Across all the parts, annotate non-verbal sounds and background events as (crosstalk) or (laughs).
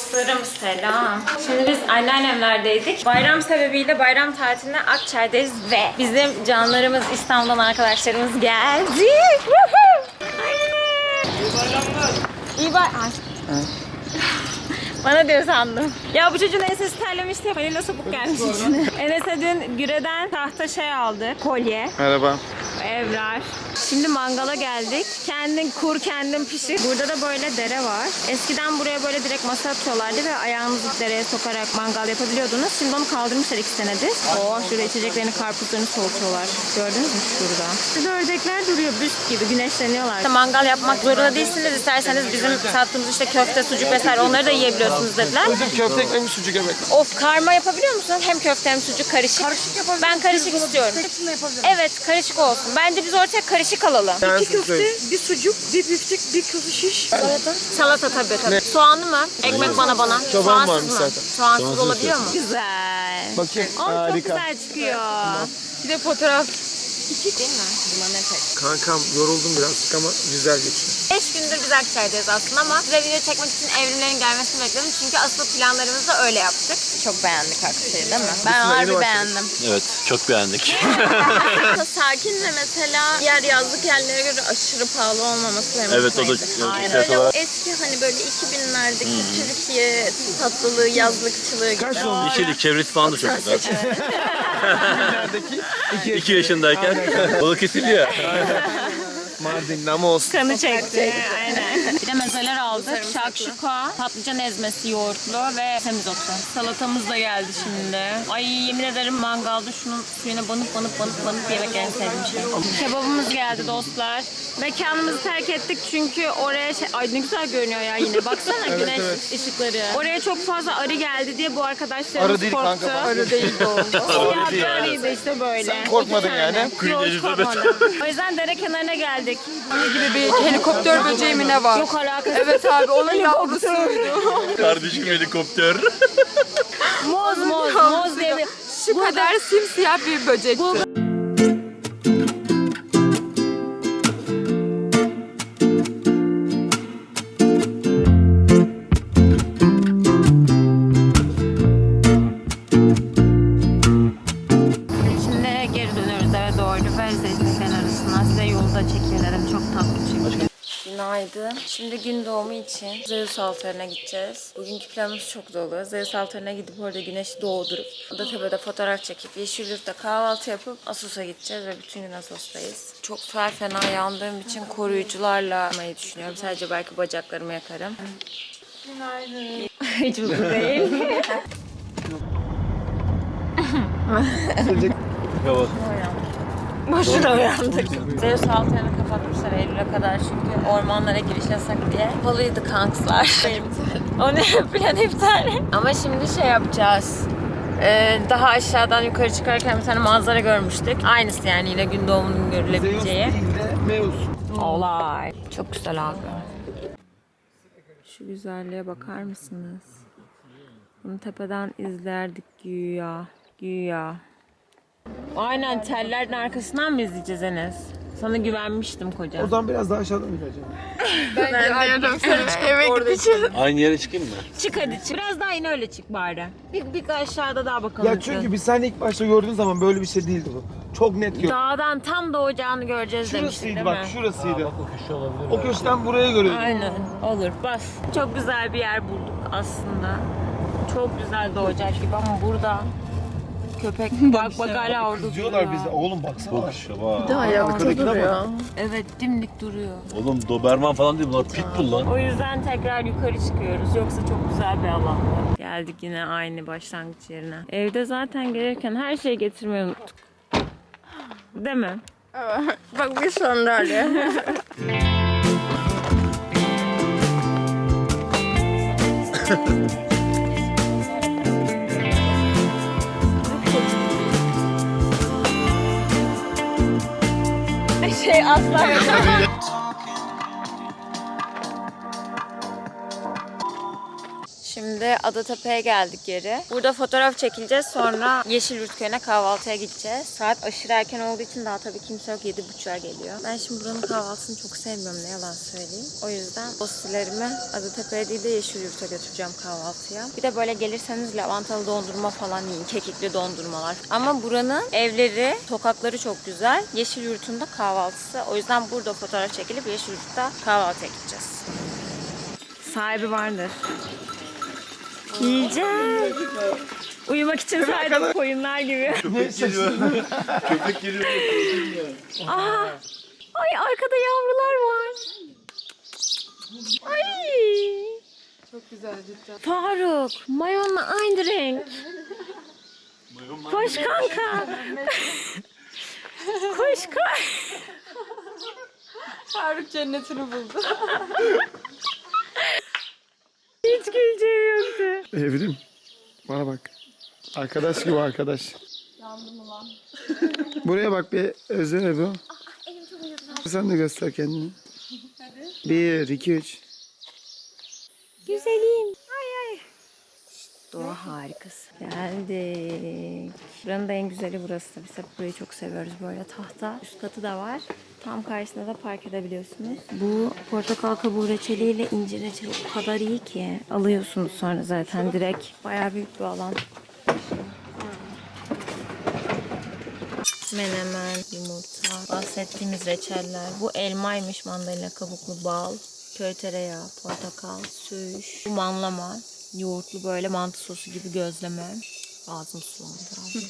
Dostlarım selam. Şimdi biz anneannemlerdeydik. Bayram sebebiyle bayram tatiline Akçay'dayız ve bizim canlarımız İstanbul'dan arkadaşlarımız geldi. İyi bay... Ay. (laughs) Bana diyor sandım. Ya bu çocuğun ensesi terlemişti ya. Halil'e sapık gelmiş içine. (laughs) Enes'e dün Güre'den tahta şey aldı. Kolye. Merhaba. Evrar. Şimdi mangala geldik. Kendin kur, kendin pişir. Burada da böyle dere var. Eskiden buraya böyle direkt masa atıyorlardı ve ayağınızı dereye sokarak mangal yapabiliyordunuz. Şimdi onu kaldırmışlar iki senedir. Oo, şurada içeceklerini, karpuzlarını soğutuyorlar. Gördünüz mü şurada? Şurada ördekler duruyor büst gibi güneşleniyorlar. Mangal yapmak zorunda değilsiniz. İsterseniz bizim sattığımız işte köfte, sucuk vesaire onları da yiyebiliyorsunuz dediler. Bizim köfte ekmek mi sucuk ekmek? Of karma yapabiliyor musun? Hem köfte hem sucuk karışık. Karışık yapabilirim. Ben karışık istiyorum. Evet karışık olsun. Bence biz ortaya karışık alalım. Yani İki köfte, bir sucuk, bir biftek, bir kuzu şiş. Salata. Salata tabii tabii. Soğanlı mı? Ekmek bana bana. Çoban Soğansız varmış mı? zaten. Soğansız olabiliyor mu? Güzel. Bakayım. Ama çok Harika. güzel çıkıyor. Bir de fotoğraf. İki değil mi? Buna ne tek? Kankam yoruldum biraz ama güzel geçiyor. 5 gündür biz Akçay'dayız aslında ama size video çekmek için evrimlerin gelmesini bekledim. Çünkü asıl planlarımızı da öyle yaptık. Çok beğendik Akçay'ı değil mi? Ben yeni harbi beğendim. Evet, çok beğendik. (laughs) Sakin ve mesela diğer yazlık yerlere göre aşırı pahalı olmaması benim evet, o da fiyat Böyle olarak. eski hani böyle 2000'lerdeki Türkiye tatlılığı, yazlıkçılığı gibi. Kaç oldu? Yeşillik çevresi falan da çok güzel. (laughs) İki yaşındayken balık kesiliyor. Mardin'de ama olsun. Kanı çekti. Aynen. Bir de mezeler aldık. Şakşuka, patlıcan ezmesi yoğurtlu ve semizotu. Salatamız da geldi şimdi. Ay yemin ederim mangalda şunun suyuna banıp banıp banıp banıp yemek en sevdiğim şey. Kebabımız geldi dostlar. Mekanımızı terk ettik çünkü oraya şey... Ay ne güzel görünüyor ya yine. Baksana (laughs) güneş evet. ışıkları. Oraya çok fazla arı geldi diye bu arkadaşlarımız Arı değil korktu. kanka, bak. Arı değil bir (laughs) yani. arıydı işte böyle. Sen korkmadın İki tane. yani. Yok hiç korkmadım. O yüzden dere kenarına geldik. gibi bir helikopter böceği mi ne var? Yok alakası. Evet abi onun (laughs) yavrusuydu. Kardeşim helikopter. Moz moz moz diye bir... Şu kadar simsiyah bir böcekti. İçin Zeus altarına gideceğiz. Bugünkü planımız çok dolu. Zeus altarına gidip orada güneşi doğdurup Adatepe'de fotoğraf çekip Yeşilyurt'ta kahvaltı yapıp Asos'a gideceğiz ve bütün gün Asos'tayız. Çok fer fena yandığım için koruyucularla yapmayı düşünüyorum. Sadece belki bacaklarımı yakarım. Günaydın. (laughs) Hiç mutlu değil. (laughs) Boşuna uyandık. Zeus altlarını kapatmışlar Eylül'e kadar çünkü ormanlara giriş yasak diye. Kapalıydı kankslar. (laughs) Onu plan iptal. Ama şimdi şey yapacağız. Ee, daha aşağıdan yukarı çıkarken bir tane manzara görmüştük. Aynısı yani yine gün doğumunun görülebileceği. değil de Meus. Olay. Çok güzel abi. Şu güzelliğe bakar mısınız? Bunu tepeden izlerdik güya. Güya. Aynen tellerin arkasından mı izleyeceğiz Enes? Sana güvenmiştim koca. Oradan biraz daha aşağıdan ineceğim. (laughs) Eve gideceğiz. Aynı yere çıkayım mı? Çık hadi çık. Biraz daha yine öyle çık bari. Bir, bir aşağıda daha bakalım. Ya çünkü biz sen ilk başta gördüğün zaman böyle bir şey değildi bu. Çok net gördüm. Dağdan tam doğacağını göreceğiz Şurasıydı değil bak mi? şurasıydı. O köşe olabilir. O köşeden buraya görüyordum. Aynen olur bas. Çok güzel bir yer bulduk aslında. Çok güzel doğacak gibi ama burada köpek (laughs) bak bak hala orada Kızıyorlar duruyor. bize. Oğlum baksana. Şaba. Ayakta duruyor. Evet dimdik duruyor. Oğlum Doberman falan değil bunlar pitbull lan. O yüzden tekrar yukarı çıkıyoruz. Yoksa çok güzel bir alanda. Geldik yine aynı başlangıç yerine. Evde zaten gelirken her şeyi getirmeyi unuttuk. (gasps) Değil mi? Bak bir sandalye. (laughs) Şey asla yok. Şimdi Adatepe'ye geldik geri. Burada fotoğraf çekileceğiz. Sonra Yeşilyurt Köyü'ne kahvaltıya gideceğiz. Saat aşırı erken olduğu için daha tabii kimse yok. 7.30'a geliyor. Ben şimdi buranın kahvaltısını çok sevmiyorum ne yalan söyleyeyim. O yüzden postilerimi Adatepe'ye değil de Yeşilyurt'a götüreceğim kahvaltıya. Bir de böyle gelirseniz lavantalı dondurma falan yiyin. Kekikli dondurmalar. Ama buranın evleri, sokakları çok güzel. Yeşilyurt'un da kahvaltısı. O yüzden burada fotoğraf çekilip Yeşilyurt'ta kahvaltıya gideceğiz. Sahibi vardır. Yiyeceğim. Uyumak için saydım koyunlar gibi. Köpek geliyor. Köpek geliyor. Aa, ay arkada yavrular var. Ay. Çok güzel cidden. Faruk, mayonla aynı renk. Koş kanka. Koş koş. Faruk cennetini buldu. Hiç güleceğim. Evrim. Bana bak. Arkadaş gibi arkadaş. (laughs) Buraya bak bir Özlem bu. Sen de göster kendini. Bir, iki, üç. Güzelim. Ay ay. Doğa harikası. Geldik. Buranın da en güzeli burası. Biz hep burayı çok seviyoruz. Böyle tahta. Üst katı da var. Tam karşısında da park edebiliyorsunuz. Bu portakal kabuğu reçeliyle incir reçeli o kadar iyi ki. Alıyorsunuz sonra zaten direkt. Bayağı büyük bir alan. Menemen, yumurta, bahsettiğimiz reçeller. Bu elmaymış mandalina kabuklu bal, köy tereyağı, portakal, söğüş, bu manlama, yoğurtlu böyle mantı sosu gibi gözleme. Ağzım sulandı. (laughs)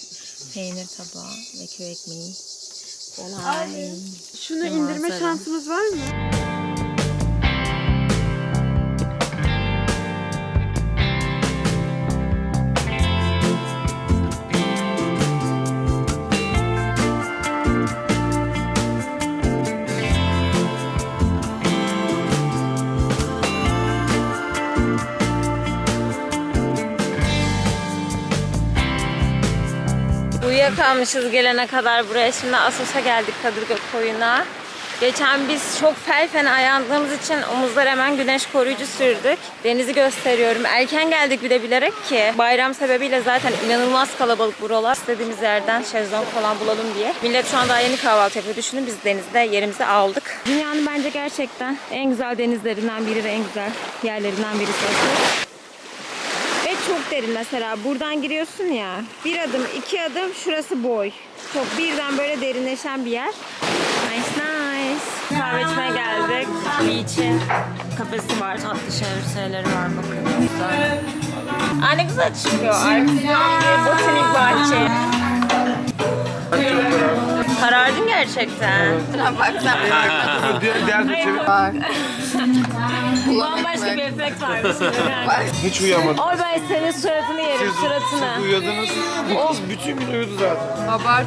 Peynir tabağı ve köy ekmeği. Olay. Şunu indirme şansımız var mı? Uyuyakalmışız gelene kadar buraya. Şimdi Asos'a geldik Kadırga koyuna. Geçen biz çok fel fena ayandığımız için omuzlar hemen güneş koruyucu sürdük. Denizi gösteriyorum. Erken geldik bir de bilerek ki bayram sebebiyle zaten inanılmaz kalabalık buralar. İstediğimiz yerden şezlong falan bulalım diye. Millet şu an daha yeni kahvaltı yapıyor. Düşünün biz denizde yerimizi aldık. Dünyanın bence gerçekten en güzel denizlerinden biri ve en güzel yerlerinden birisi çok derin mesela. Buradan giriyorsun ya. Bir adım, iki adım şurası boy. Çok birden böyle derinleşen bir yer. Nice nice. Kahve içmeye geldik. Beach'e. Kafesi var. Tatlı şey- şeyleri var bakın. Güzel. Aa ne güzel çıkıyor. Arkasından botanik bahçe. Karardın gerçekten. (laughs) Diğer, diğer bir şey. (laughs) Bambaşka bir efekt var. (laughs) Hiç uyuyamadım. Oy ben senin suratını yerim, suratını. Uyuyordunuz. Bu kız bütün gün uyudu zaten. Abart.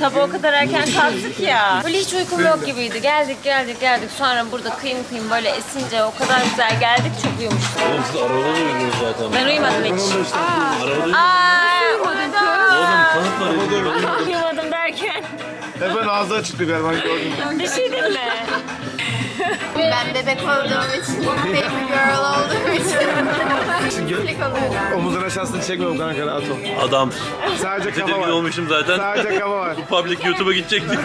Sabah o kadar erken kalktık ya. Böyle hiç uykum yok gibiydi. Geldik geldik geldik. Sonra burada kıyım kıyım böyle esince o kadar güzel geldik. Çok uyumuştum. Oğlum siz arabada da uyudunuz zaten. Ben uyumadım hiç. Arabada uyudunuz. Aa, uyudum. Oğlum kanıt var. Uyumadım derken. Hemen ağzı açıktı galiba gördüm. Bir şey değil mi? Ben bebek olduğum için, baby girl olduğum için. Klik alıyorum. Omuzun aşağısını çekmiyorum kanka rahat ol. Adam. Sadece kafa Tedirgin var. olmuştum zaten. Sadece kafa var. (laughs) Public YouTube'a gidecektik.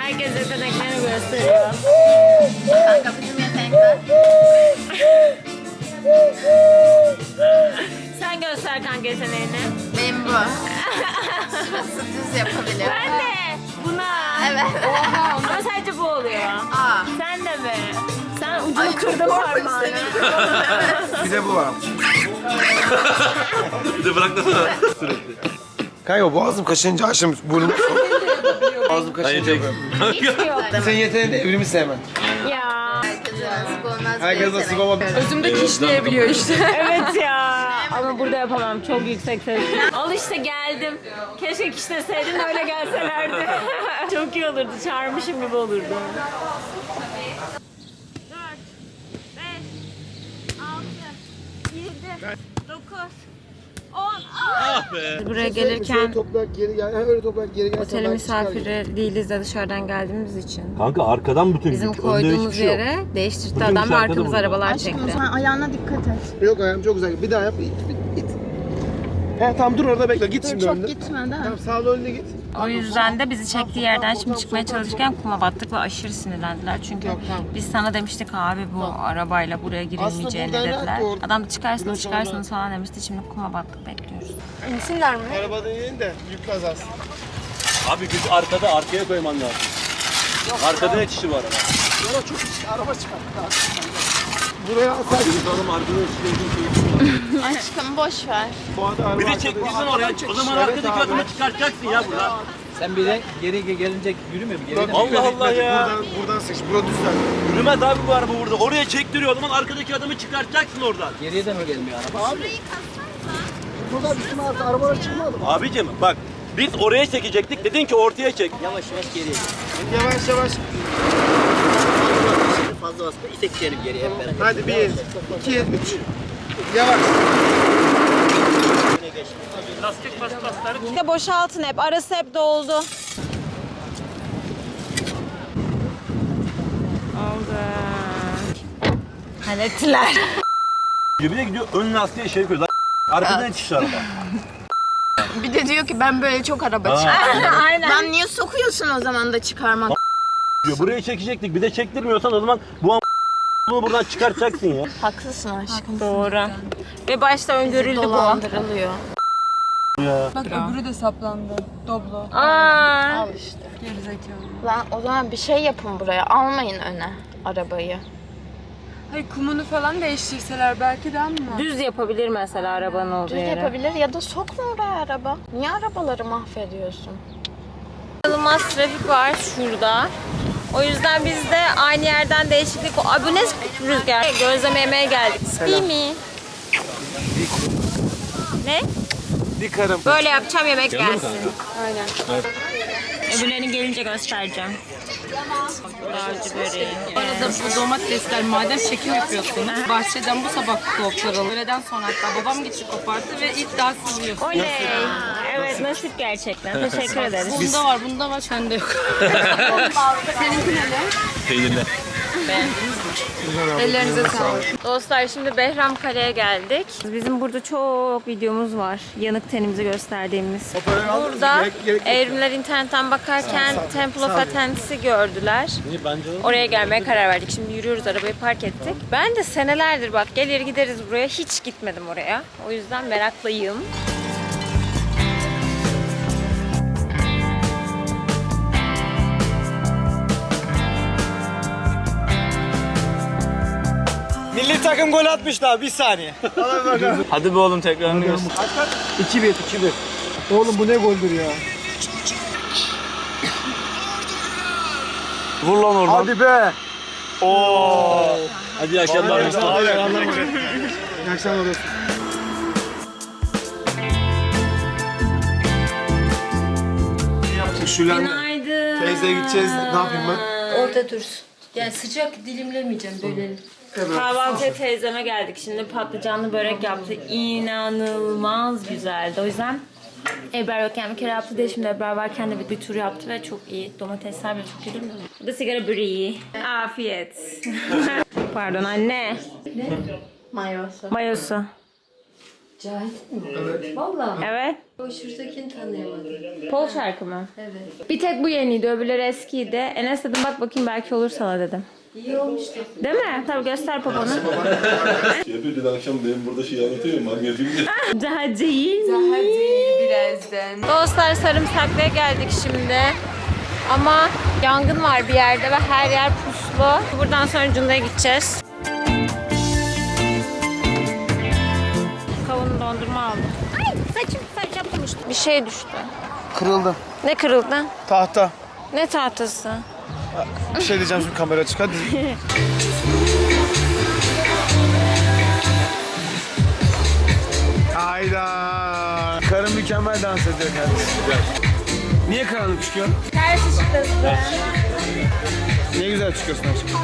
Herkes yeteneklerini gösteriyor. Kanka bizim yetenekler. Sen göster kanka yeteneğini. Benim bu. Şurası düz yapabilir. Ben de. Buna. Evet. Ama sadece bu oluyor. Aa. Sen de mi? Sen ucunu Ay kırdın parmağını. Bir de bu var. (laughs) Bir de bırakmasana. Sürekli. Kanka boğazım kaşınca açım burnum. (laughs) boğazım kaşınca yetek. yapıyorum. (laughs) Senin yeteneğin de evrimi sevmen. Ya. Herkes nasip olmadı. Özümde kişneyebiliyor işte. Evet ya. Ama burada yapamam. Çok yüksek ses. Al işte geldim. Keşke kişneseydin öyle gelselerdi. (laughs) Çok iyi olurdu. Çağırmışım gibi olurdu. 4, 5, 6, 7, 9, Ah be. Buraya Şöyle gelirken toprak geri gel. Ha, öyle toprak geri gel. otele misafiri değiliz de dışarıdan geldiğimiz için. Kanka arkadan bütün Bizim yük, önde hiçbir koyduğumuz şey yok. yere değiştirdi Bütün adam ve arkada arkamıza burada. arabalar Aşkım çekti. sen ayağına dikkat et. Yok ayağım çok güzel. Bir daha yap. İt, it, it. He tamam dur orada bekle. Git Dur şimdi çok önde. gitme de. Tamam sağlı önüne git. O yüzden de bizi çektiği yerden şimdi çıkmaya çalışırken kuma battık ve aşırı sinirlendiler. Çünkü biz sana demiştik abi bu arabayla buraya girilmeyeceğini dediler. Adam çıkarsınız çıkarsınız falan demişti. Şimdi kuma battık bekliyoruz. İnsinler mi? Arabadan inin de yük kazansın. Abi güç arkada arkaya koyman lazım. Arkada ne kişi var ama? Yola çok araba çıkar. Buraya atsaydın. Oğlum arkada ne Aşkım boş ver. Bu arada araba Bir de çekmişsin oraya. O zaman arkadaki abi. adamı çıkartacaksın ya burada. Sen bir de geri gelince yürümüyor mu? Geri Allah Allah ya. Buradan, buradan sıç. Burada düzler. Yürümez abi bu araba burada. Oraya çektiriyor o zaman arkadaki adamı çıkartacaksın oradan. Geriye de mi gelmiyor araba? Burada bizim arka arabalar çıkmadı mı? Abicim bak biz oraya çekecektik dedin ki ortaya çek. Yavaş yavaş geriye. Yavaş yavaş. Fazla basma. İtekleyelim geriye hep beraber. Hadi bir, iki, üç. Yavaş. İşte boşaltın hep. Arası hep doldu. Oldu. (laughs) Hallettiler. Cebine gidiyor ön lastiğe şey koyuyor. Arkadan yetişti araba. Bir de diyor ki ben böyle çok araba çıkardım. (laughs) Aynen. Lan niye sokuyorsun o zaman da çıkarmak? Diyor. Buraya çekecektik. Bir de çektirmiyorsan o zaman bu an bunu buradan çıkartacaksın ya. Haklısın aşkım. Doğru. Ve başta öngörüldü bu. Dolandırılıyor. Bak öbürü de saplandı. Doblo. Aa. Al işte. Gerizekalı. Lan o zaman bir şey yapın buraya. Almayın öne arabayı. Hayır kumunu falan değiştirseler belki de ama. Düz yapabilir mesela arabanın olduğu Düz yere. yapabilir ya da sokma oraya araba. Niye arabaları mahvediyorsun? İnanılmaz trafik var şurada. O yüzden biz de aynı yerden değişiklik... Ay bu ne rüzgar? Gözleme yemeye geldik. Değil mi? Ne? Dikarım. Böyle yapacağım yemek gelsin. Aynen. Öbürlerini gelince göstereceğim. Dağcı böreği. Arada bu domatesler madem çekim yapıyorsun. Bahçeden bu sabah koparalım. Öğleden sonra hatta babam gitti kopardı ve ilk daha yiyorsunuz. Oley. Evet nasip gerçekten. Teşekkür ederiz. Bunda var, bunda var, sende yok. (laughs) Seninki ne? Ellerinize sağlık. Dostlar şimdi Behram Kale'ye geldik. Bizim burada çok videomuz var. Yanık tenimizi gösterdiğimiz. Burada evrimler internetten bakarken Temple of Athena'sı gördüler. Oraya gelmeye karar verdik. Şimdi yürüyoruz arabayı park ettik. Ben de senelerdir bak gelir gideriz buraya. Hiç gitmedim oraya. O yüzden meraklıyım. Milli takım gol atmışlar bir saniye. Hadi be oğlum tekrarını göster. 2-1, 2-1. Oğlum bu ne goldür ya? Vur lan oradan. Hadi be. Hadi iyi akşamlar Mustafa. İyi akşamlar dostum. Günaydın. Teyzeye gideceğiz. Ne yapayım ben? Orta dursun. Yani sıcak dilimlemeyeceğim böyle. Kahvaltıya teyzeme geldik. Şimdi patlıcanlı börek yaptı. İnanılmaz güzeldi. O yüzden Ebrar yokken bir kere yaptı diye şimdi Ebrar varken de bir, bir tur yaptı ve çok iyi. Domatesler bile çok iyi değil mi? Bu da sigara böreği. Afiyet. (laughs) Pardon anne. Mayosu. Mayosu. Cahit mi? Evet. Valla. Evet. O şuradakini tanıyamadım. Pol şarkı mı? Evet. Bir tek bu yeniydi. Öbürleri eskiydi. Enes dedim bak bakayım belki olur sana dedim. İyi olmuştu. Değil mi? Tabii göster poponu. (laughs) Yapıyor dün akşam benim burada şey anlatıyor ya magnezyum Daha değil Daha değil birazdan. Dostlar sarımsaklıya geldik şimdi. Ama yangın var bir yerde ve her yer puslu. Buradan sonra Cunda'ya gideceğiz. Kavun dondurma aldım. Ay saçım saç yapmıştım. Bir şey düştü. Kırıldı. Ne kırıldı? Tahta. Ne tahtası? Bir şey diyeceğim şimdi kamera çık hadi. (laughs) Hayda. Karım mükemmel dans ediyor kardeşim. Niye karanlık çıkıyor? Ters ışıktasın. Niye güzel çıkıyorsun aşkım?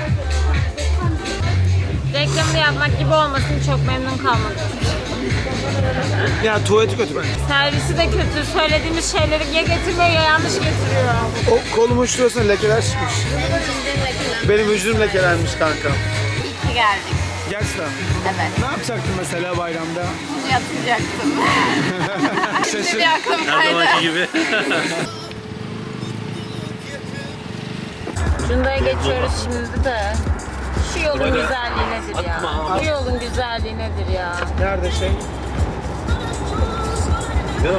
Reklamını yapmak gibi olmasın çok memnun kalmadım. Ya tuvaleti kötü bence. Servisi de kötü. Söylediğimiz şeyleri ya getirmiyor ya yanlış getiriyor. O kolumu uçluyorsun lekeler çıkmış. Benim vücudum lekelenmiş kanka. İyi ki geldik. Gerçekten. Evet. Ne yapacaktın mesela bayramda? Yatacaktım. (laughs) Şaşır. Bir aklım kaydı. gibi. Cunda'ya geçiyoruz şimdi de. Şu yolun güzelliği nedir ya? Bu yolun güzelliği nedir ya? Nerede şey?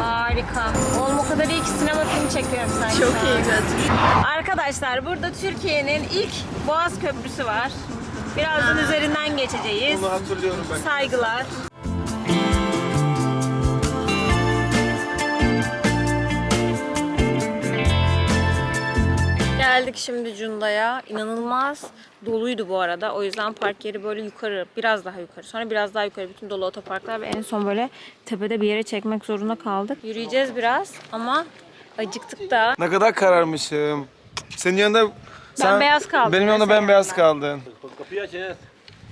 Harika. Oğlum o kadar iyi ki sinema filmi çekiyorum sanki. Çok iyi götür. Arkadaşlar burada Türkiye'nin ilk Boğaz Köprüsü var. Birazdan üzerinden geçeceğiz. Bunu hatırlıyorum ben. Saygılar. Geldik şimdi Cunda'ya. İnanılmaz doluydu bu arada. O yüzden park yeri böyle yukarı, biraz daha yukarı. Sonra biraz daha yukarı bütün dolu otoparklar ve en son böyle tepede bir yere çekmek zorunda kaldık. Yürüyeceğiz biraz ama acıktık da. Ne kadar kararmışım. Senin yanında sen, beyaz kaldım. Benim yanında Mesela ben beyaz ben. kaldın. Kapıyı aç.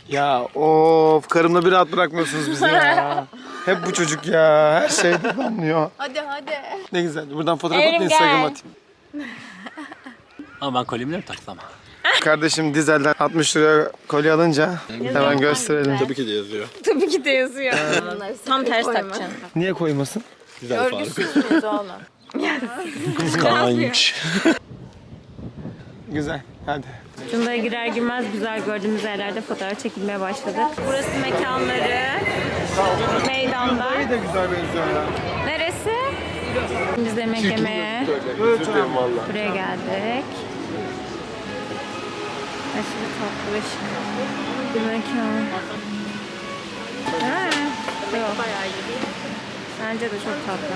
Ya of karımla bir rahat bırakmıyorsunuz bizi ya. (laughs) Hep bu çocuk ya. Her şeyde anlıyor. Hadi hadi. Ne güzel. Buradan fotoğraf Evrim at da Instagram'a gel. atayım. (laughs) Ama ben kolyemi mi taksam? Kardeşim dizelden 60 liraya kolye alınca hemen gösterelim. Tabii ki de yazıyor. (laughs) Tabii ki de yazıyor. Tam ters takacaksın. Niye koymasın? Güzel Faruk. Görgüsüz müyüz oğlum? (laughs) Kıskanç. (laughs) Güzel. Hadi. Cunda'ya girer girmez güzel gördüğümüz yerlerde fotoğraf çekilmeye başladık. Burası mekanları. Meydanda. de güzel benziyor ya. Biz de yemek yemeye buraya geldik. Aşırı tatlı ve şık. Ha, Yok. Bence de çok tatlı.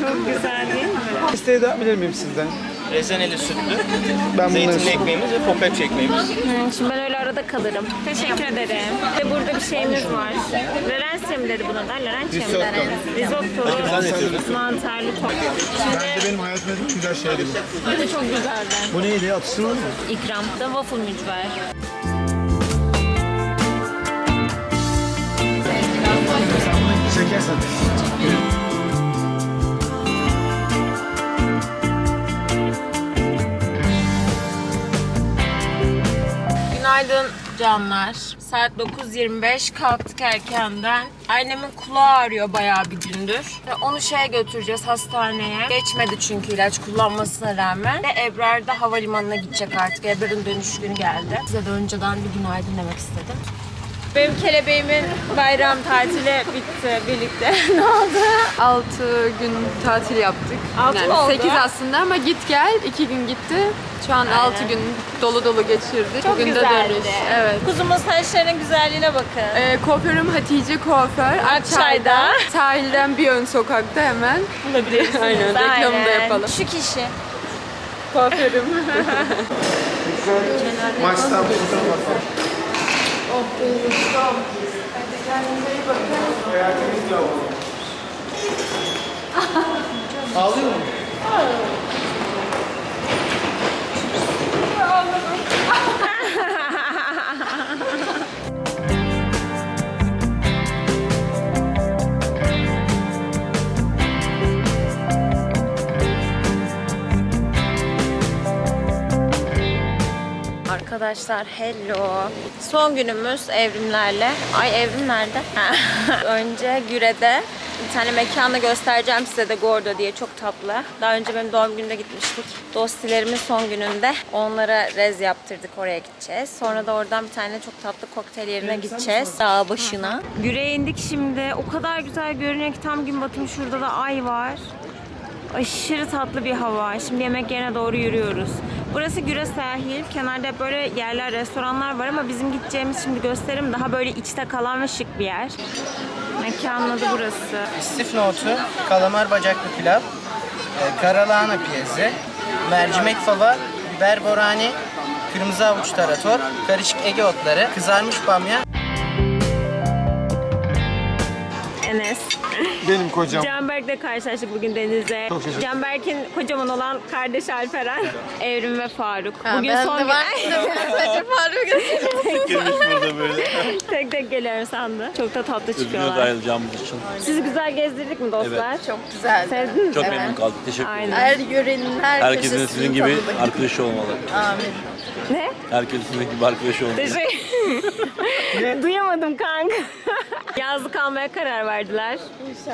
Çok güzel değil mi? İsteği de yapabilir miyim sizden? Rezeneli sütlü, Ben bunları zeytinli ekmeğimiz ve popet ekmeğimiz. Hı, Şimdi ben öyle arada kalırım. Teşekkür ederim. Ve burada bir şeyimiz var. Lorenzo mi dedi buna da? Mi? Risotto. Mantarlı top. Şimdi benim hayatımda en güzel şeydi bu. bu da çok güzeldi. Bu neydi? Atıştırma mı? İkram da waffle mücver. Çekersen. Günaydın canlar. Saat 9.25 kalktık erkenden. Annemin kulağı ağrıyor bayağı bir gündür. Ve onu şeye götüreceğiz hastaneye. Geçmedi çünkü ilaç kullanmasına rağmen. Ve Ebrar da havalimanına gidecek artık. Ebrar'ın dönüş günü geldi. Size de önceden bir günaydın demek istedim. Benim kelebeğimin bayram tatili bitti birlikte. (laughs) ne oldu? 6 gün tatil yaptık. Altı yani mı oldu? 8 aslında ama git gel 2 gün gitti. Şu an 6 gün dolu dolu geçirdik. Çok Bugün de güzeldi. dönüş. Evet. Kuzumun saçlarının güzelliğine bakın. Ee, kuaförüm Hatice Kuaför. Akçay'da. Sahilden bir ön sokakta hemen. Bulabilirsiniz. Aynen, reklamını da yapalım. Şu kişi. Kuaförüm. (laughs) Maçtan atalım. Hayatımız yok. Ağlıyor mu? Arkadaşlar hello. Son günümüz evrimlerle. Ay evrim nerede? (laughs) Önce Güre'de bir tane mekanı göstereceğim size de Gordo diye çok tatlı. Daha önce benim doğum günümde gitmiştik. Dostilerimin son gününde onlara rez yaptırdık oraya gideceğiz. Sonra da oradan bir tane çok tatlı kokteyl yerine gideceğiz. Dağ başına. Güre'ye indik şimdi. O kadar güzel görünüyor ki tam gün batımı şurada da ay var. Aşırı tatlı bir hava. Şimdi yemek yerine doğru yürüyoruz. Burası Güre Sahil. Kenarda böyle yerler, restoranlar var ama bizim gideceğimiz şimdi gösterim daha böyle içte kalan ve şık bir yer. Mekanın adı burası. İstif nohutu, kalamar bacaklı pilav, e, karalahana piyezi, mercimek fava, biber borani, kırmızı avuç tarator, karışık ege otları, kızarmış bamya, Enes. Benim kocam. Canberk'le karşılaştık bugün şaşırdım. Canberk'in kocaman olan kardeş Alperen, (laughs) Evrim ve Faruk. Ha, bugün ben son de gün... var. (laughs) Sadece. Girmiş burada böyle. (laughs) Tek tek geliyorum sandı. Çok da tatlı Üzgünüz çıkıyorlar. ayrılacağımız için. Sizi güzel gezdirdik mi dostlar? Çok güzel. Sevdiniz mi? Çok memnun kaldık. Teşekkür ederim. Aynen. Her yörenin her Herkesin köşesini sizin gibi tanıdık. arkadaşı olmalı. Amin. Ne? Herkesin sizin gibi arkadaşı olmalı. Teşekkür Duyamadım kanka. Yazlık almaya karar verdiler.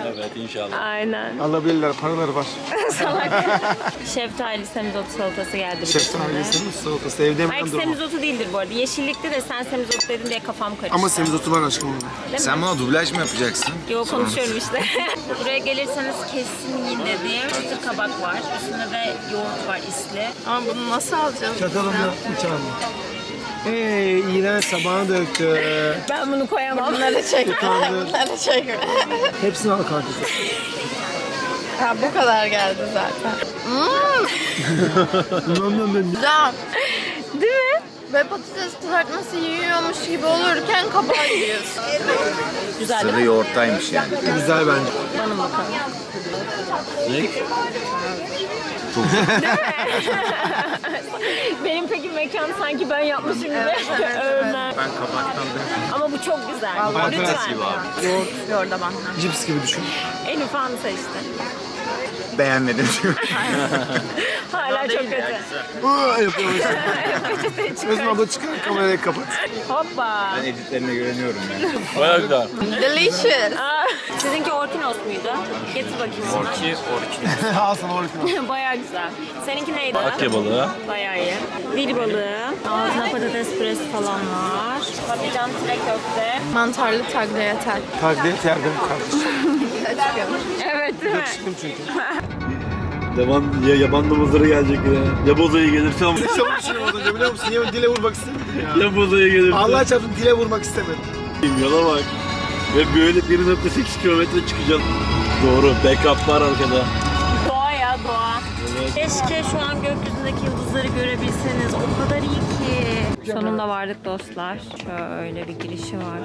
Evet inşallah. Aynen. Alabilirler paraları var. (laughs) Şeftali semizotu salatası geldi bir de Şeftali şimdi. semizotu salatası evde hemen Belki durma. semizotu değildir bu arada. Yeşillikte de sen semizotu dedin diye kafam karıştı. Ama semizotu var aşkım. Sen bana dublaj mı yapacaksın? Yo konuşuyorum işte. (laughs) Buraya gelirseniz kesin yiyin dediğim çıtır kabak var. Üstünde de yoğurt var isli. Ama bunu nasıl alacağız? Çatalımla bıçağımla. Eee iğrenç sabahını döktü. Ben bunu koyamam. Bunları çekme. Utandı. Bunları çekme. Hepsini al kanka. Ha, bu kadar geldi zaten. (laughs) Nom nom nom. Güzel. Değil mi? Ve patates kızartması yiyormuş gibi olurken kabağı yiyorsun. Güzel değil Sırrı mi? yoğurttaymış yani. Güzel bence. Bana bakalım. Ne? (laughs) Benim peki mekan sanki ben yapmışım gibi. (laughs) Övmem. Ben kabaktan Ama bu çok güzel. Lütfen. Yoğurda bana. Cips gibi düşün. En ufanı seçtin. Beğenmedim. (laughs) Hala çok kötü. Aa, yapıyorum işte. Özüm abla çıkar kamerayı kapat. Hoppa. ben editlerine güveniyorum yani. Baya güzel. Delicious. Aa, sizinki orkinos muydu? Getir bakayım sana. (laughs) Al sana orkun. (laughs) Bayağı güzel. Seninki neydi? Akya balığı. Bayağı iyi. Dil balığı. Ağzına patates püresi falan var. Patlıcan tire köfte. Mantarlı tagliatelle. Terdim kardeşim. Evet değil mi? Çıktım çünkü. (laughs) Yaban, ya, yaban domuzları gelecek ya. Ya bozayı gelirse ama. Çabuk şey oldu önce biliyor musun? Yemin dile vurmak istemedim ya. ya bozayı gelirse. Allah çarpsın dile vurmak istemedim. Yola bak. Ve böyle 1.8 kilometre çıkacağız. Doğru. Backup var arkada. Doğa ya doğa. Evet. Keşke şu an gökyüzündeki yıldızları görebilseniz. O kadar iyi ki. Sonunda vardık dostlar. Şöyle bir girişi var.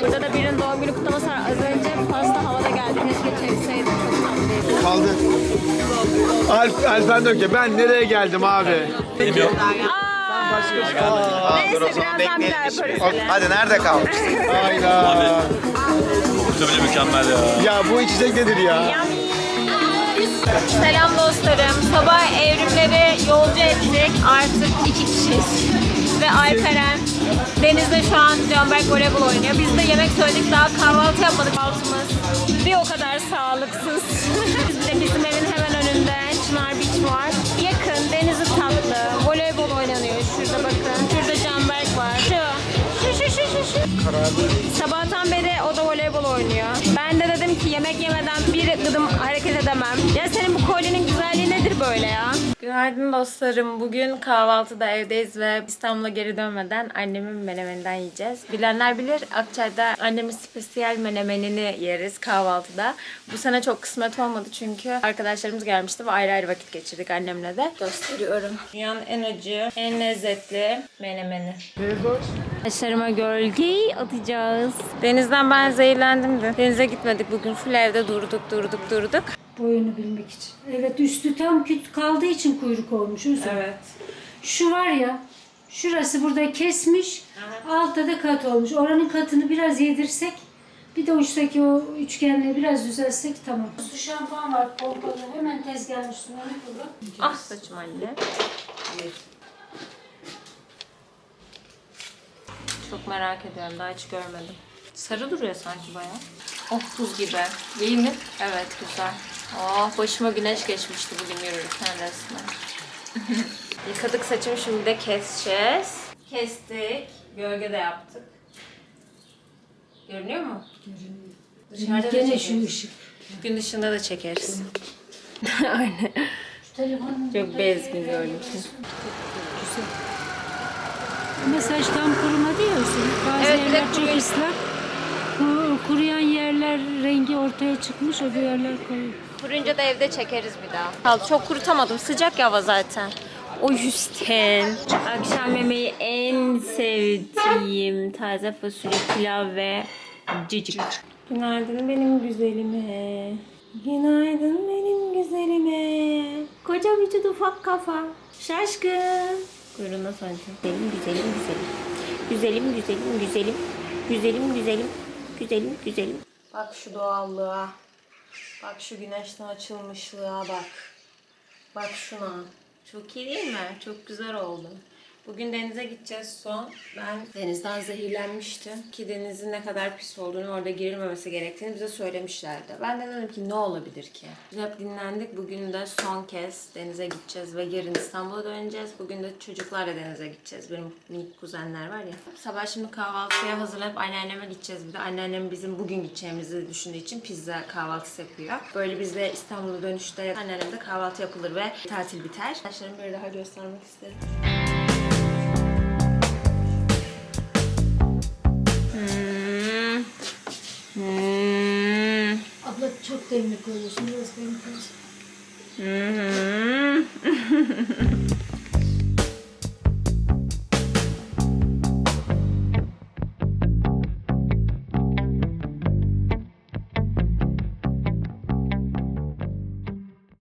Burada da birinin doğum günü kutlaması var. Az önce pasta havada geldi. Keşke çekseydim. Kaldı. Alp, Alpen Döke ben nereye geldim abi? Bilmiyorum. Neyse birazdan bir daha yaparız. Hadi nerede kalmış? Hayda. Yoksa bile mükemmel ya. Ya bu içecek nedir ya? Selam dostlarım. Sabah evrimleri yolcu ettik. Artık iki kişiyiz. Ve Alperen Deniz'de şu an Canberk voleybol oynuyor. Biz de yemek söyledik daha kahvaltı yapmadık altımız. Bir o kadar sağlıksız. (laughs) Biz de bizim evin hemen önünde Çınar Beach var. Yakın, denizi tatlı. Voleybol oynanıyor şurada bakın. Şurada Canberk var. Şu. Şu şu şu şu şu. Sabahtan beri o da voleybol oynuyor. Ben de dedim ki yemek yemeden bir gıdım hareket edemem. Ya senin bu kolyenin güzelliği nedir böyle ya? Günaydın dostlarım. Bugün kahvaltıda evdeyiz ve İstanbul'a geri dönmeden annemin menemeninden yiyeceğiz. Bilenler bilir Akçay'da annemin spesiyel menemenini yeriz kahvaltıda. Bu sene çok kısmet olmadı çünkü arkadaşlarımız gelmişti ve ayrı ayrı vakit geçirdik annemle de. Gösteriyorum. Dünyanın en acı, en lezzetli menemeni. Saçlarıma gölge atacağız. Denizden ben zehirlendim de. Denize gitmedik bugün. Full evde durduk durduk durduk. boyunu bilmek için. Evet üstü tam küt kaldığı için kuyruk olmuş. Üzüm. Evet. Şu var ya şurası burada kesmiş. Altta da kat olmuş. Oranın katını biraz yedirsek bir de uçtaki o üçgenleri biraz düzelsek tamam. Su şampuan var pompalı. Hemen tezgahın üstüne onu kullan. Ah saçım anne. Çok merak ediyorum. Daha hiç görmedim. Sarı duruyor sanki bayağı. Oh buz gibi. İyi mi? Evet güzel. Oh başıma güneş geçmişti bugün yürürken resmen. (laughs) Yıkadık saçımı şimdi de keseceğiz. Kestik. Gölge de yaptık. Görünüyor mu? Görünüyor. Dışarıda da Gene şu çekeriz. ışık. Gün dışında da çekeriz. (laughs) Aynen. Şu Çok bezgin gördüm seni. Ama saç tam kurumadı ya. Bazı Evet, yerler çok kuruyor. ıslak. Ku- Kuruyan yerler rengi ortaya çıkmış, öbür yerler koyu. Kurunca da evde çekeriz bir daha. Al, çok kurutamadım. Sıcak hava zaten. O yüzden akşam yemeği en sevdiğim taze fasulye pilav ve cicik. Günaydın benim güzelime. Günaydın benim güzelime. Koca vücut ufak kafa. Şaşkın. Buyurun nasıl anlatayım? Güzelim, güzelim, güzelim. Güzelim, güzelim, güzelim. Güzelim, güzelim. Güzelim. Bak şu doğallığa. Bak şu güneşten açılmışlığa bak. Bak şuna. Çok iyi değil mi? Çok güzel oldu. Bugün denize gideceğiz son. Ben denizden zehirlenmiştim. Ki denizin ne kadar pis olduğunu, orada girilmemesi gerektiğini bize söylemişlerdi. Ben de dedim ki ne olabilir ki? Biz hep dinlendik. Bugün de son kez denize gideceğiz ve yarın İstanbul'a döneceğiz. Bugün de çocuklarla denize gideceğiz. Benim minik kuzenler var ya. Sabah şimdi kahvaltıya hazırlanıp anneanneme gideceğiz. Bir de anneannem bizim bugün gideceğimizi düşündüğü için pizza kahvaltısı yapıyor. Böyle biz de İstanbul'a dönüşte anneannemde kahvaltı yapılır ve tatil biter. Arkadaşlarımı bir daha göstermek isterim. Hmm. Abla çok demli koyuyorsun. Biraz benim koyuyorsun. Hmm. (laughs)